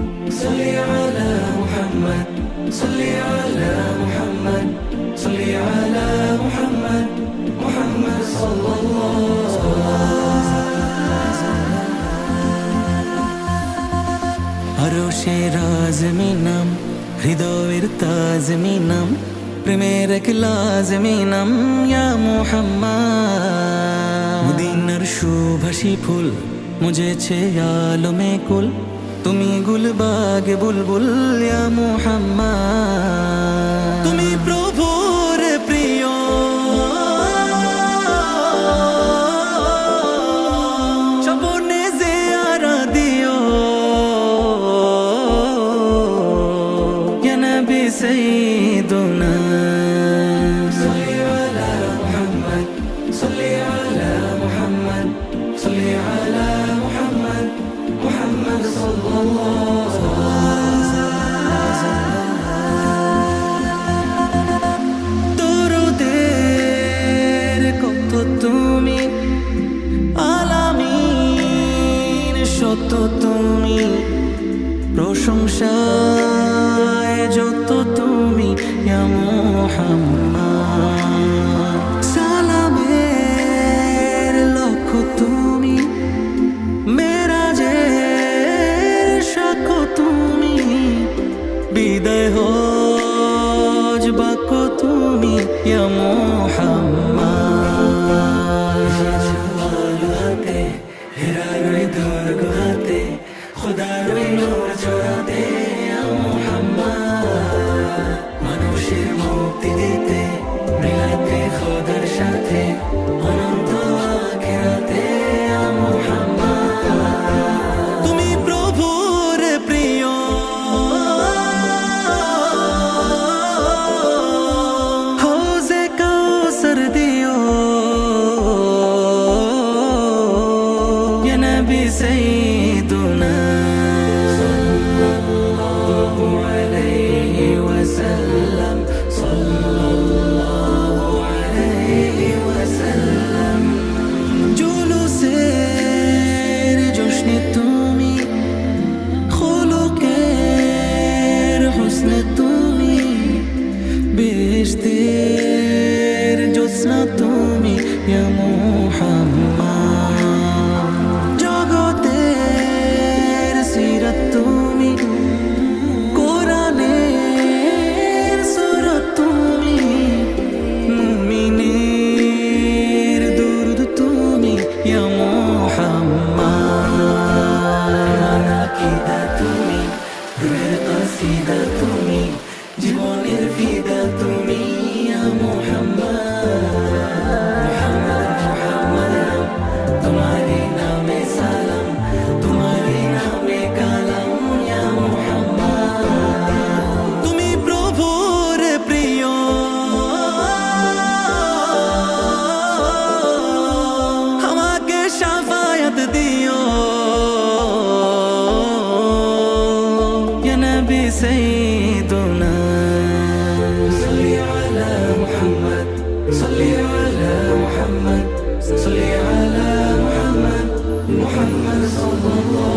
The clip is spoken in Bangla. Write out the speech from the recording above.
صل على محمد صل على محمد صل على محمد محمد صلى الله আরো সে রাজমিনাম হৃদয়ের তাজমিনাম প্রেমের এক লাজমিনাম ইয়া মোহাম্মদ মদিনার সুভাষী ফুল মুজেছে আলমে কুল তুমি গুলবাগ বুলবুল ইয়া মোহাম্মদ তুমি প্রভুর প্রিয় স্বপনে যে আরা দিও ইয়া নবী সাইয়্যিদুনা صل على محمد صل على সত তুমি প্রশংসায় যত তুমি সালামের লক্ষ্য তুমি মেরাজের সাক্ষ্য তুমি বিদায় হজ ইয়া سيدنا. صلي على محمد صلي على محمد صلي على محمد محمد صلى الله